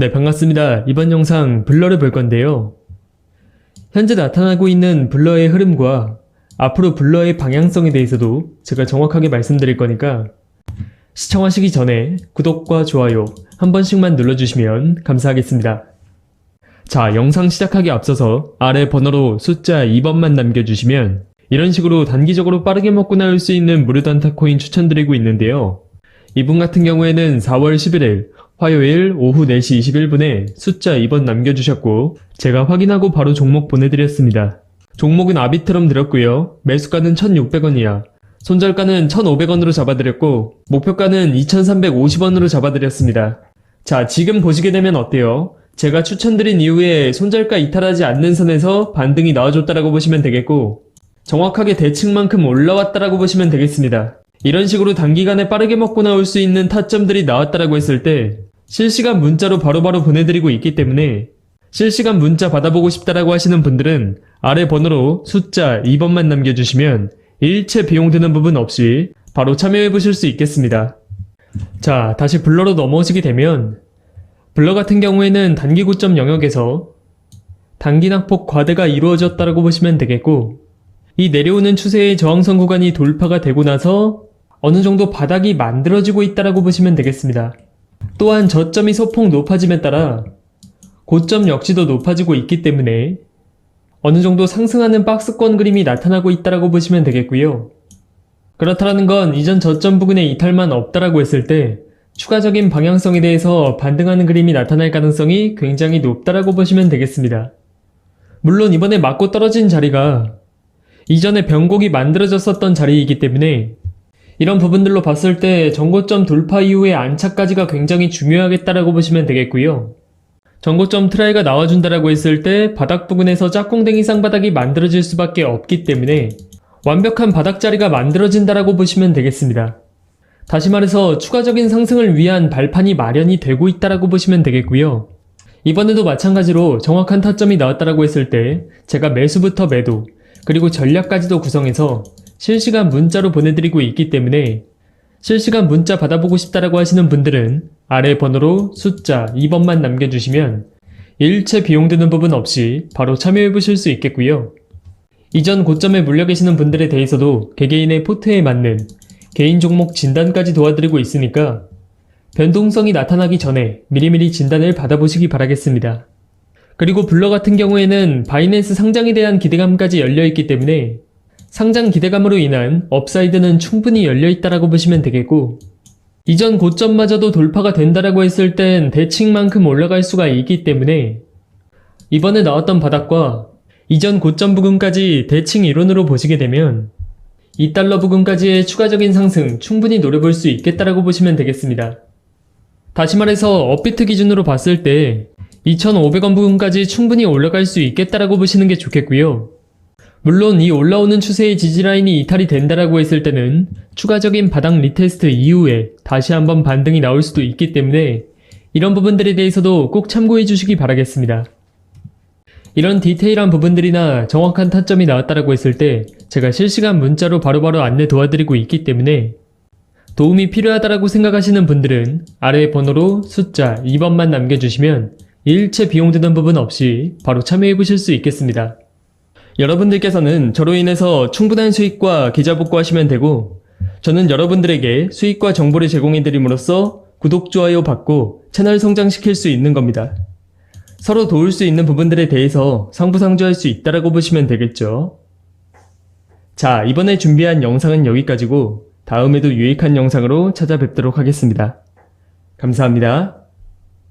네, 반갑습니다. 이번 영상 블러를 볼 건데요. 현재 나타나고 있는 블러의 흐름과 앞으로 블러의 방향성에 대해서도 제가 정확하게 말씀드릴 거니까 시청하시기 전에 구독과 좋아요 한 번씩만 눌러주시면 감사하겠습니다. 자, 영상 시작하기 앞서서 아래 번호로 숫자 2번만 남겨주시면 이런 식으로 단기적으로 빠르게 먹고 나올 수 있는 무료단타 코인 추천드리고 있는데요. 이분 같은 경우에는 4월 11일 화요일 오후 4시 21분에 숫자 2번 남겨주셨고 제가 확인하고 바로 종목 보내드렸습니다. 종목은 아비트럼 드렸고요. 매수가는 1,600원 이야. 손절가는 1,500원으로 잡아드렸고 목표가는 2,350원으로 잡아드렸습니다. 자, 지금 보시게 되면 어때요? 제가 추천드린 이후에 손절가 이탈하지 않는 선에서 반등이 나와줬다라고 보시면 되겠고 정확하게 대칭만큼 올라왔다라고 보시면 되겠습니다. 이런 식으로 단기간에 빠르게 먹고 나올 수 있는 타점들이 나왔다라고 했을 때 실시간 문자로 바로 바로 보내드리고 있기 때문에 실시간 문자 받아보고 싶다라고 하시는 분들은 아래 번호로 숫자 2번만 남겨주시면 일체 비용 드는 부분 없이 바로 참여해 보실 수 있겠습니다. 자, 다시 블러로 넘어오시게 되면 블러 같은 경우에는 단기 고점 영역에서 단기 낙폭 과대가 이루어졌다라고 보시면 되겠고 이 내려오는 추세의 저항선 구간이 돌파가 되고 나서 어느 정도 바닥이 만들어지고 있다라고 보시면 되겠습니다. 또한 저점이 소폭 높아짐에 따라 고점 역시도 높아지고 있기 때문에 어느 정도 상승하는 박스권 그림이 나타나고 있다라고 보시면 되겠고요. 그렇다라는 건 이전 저점 부근의 이탈만 없다라고 했을 때 추가적인 방향성에 대해서 반등하는 그림이 나타날 가능성이 굉장히 높다라고 보시면 되겠습니다. 물론 이번에 맞고 떨어진 자리가 이전에 변곡이 만들어졌었던 자리이기 때문에 이런 부분들로 봤을 때 전고점 돌파 이후의 안착까지가 굉장히 중요하겠다라고 보시면 되겠고요. 전고점 트라이가 나와준다라고 했을 때 바닥 부근에서 짝꿍댕이 쌍바닥이 만들어질 수밖에 없기 때문에 완벽한 바닥 자리가 만들어진다라고 보시면 되겠습니다. 다시 말해서 추가적인 상승을 위한 발판이 마련이 되고 있다라고 보시면 되겠고요. 이번에도 마찬가지로 정확한 타점이 나왔다라고 했을 때 제가 매수부터 매도 그리고 전략까지도 구성해서 실시간 문자로 보내드리고 있기 때문에 실시간 문자 받아보고 싶다라고 하시는 분들은 아래 번호로 숫자 2번만 남겨주시면 일체 비용 드는 부분 없이 바로 참여해 보실 수 있겠고요. 이전 고점에 물려 계시는 분들에 대해서도 개개인의 포트에 맞는 개인 종목 진단까지 도와드리고 있으니까 변동성이 나타나기 전에 미리미리 진단을 받아보시기 바라겠습니다. 그리고 블러 같은 경우에는 바이낸스 상장에 대한 기대감까지 열려있기 때문에 상장 기대감으로 인한 업사이드는 충분히 열려있다라고 보시면 되겠고 이전 고점마저도 돌파가 된다라고 했을 땐 대칭만큼 올라갈 수가 있기 때문에 이번에 나왔던 바닥과 이전 고점 부근까지 대칭 이론으로 보시게 되면 2달러 부근까지의 추가적인 상승 충분히 노려볼 수 있겠다라고 보시면 되겠습니다. 다시 말해서 업비트 기준으로 봤을 때 2,500원 부근까지 충분히 올라갈 수 있겠다라고 보시는 게 좋겠고요. 물론 이 올라오는 추세의 지지라인이 이탈이 된다라고 했을 때는 추가적인 바닥 리테스트 이후에 다시 한번 반등이 나올 수도 있기 때문에 이런 부분들에 대해서도 꼭 참고해 주시기 바라겠습니다. 이런 디테일한 부분들이나 정확한 타점이 나왔다라고 했을 때 제가 실시간 문자로 바로바로 안내 도와드리고 있기 때문에 도움이 필요하다라고 생각하시는 분들은 아래 번호로 숫자 2번만 남겨주시면 일체 비용 드는 부분 없이 바로 참여해 보실 수 있겠습니다. 여러분들께서는 저로 인해서 충분한 수익과 계좌 복구하시면 되고 저는 여러분들에게 수익과 정보를 제공해 드림으로써 구독, 좋아요 받고 채널 성장시킬 수 있는 겁니다. 서로 도울 수 있는 부분들에 대해서 상부상조할 수 있다라고 보시면 되겠죠. 자, 이번에 준비한 영상은 여기까지고 다음에도 유익한 영상으로 찾아뵙도록 하겠습니다. 감사합니다.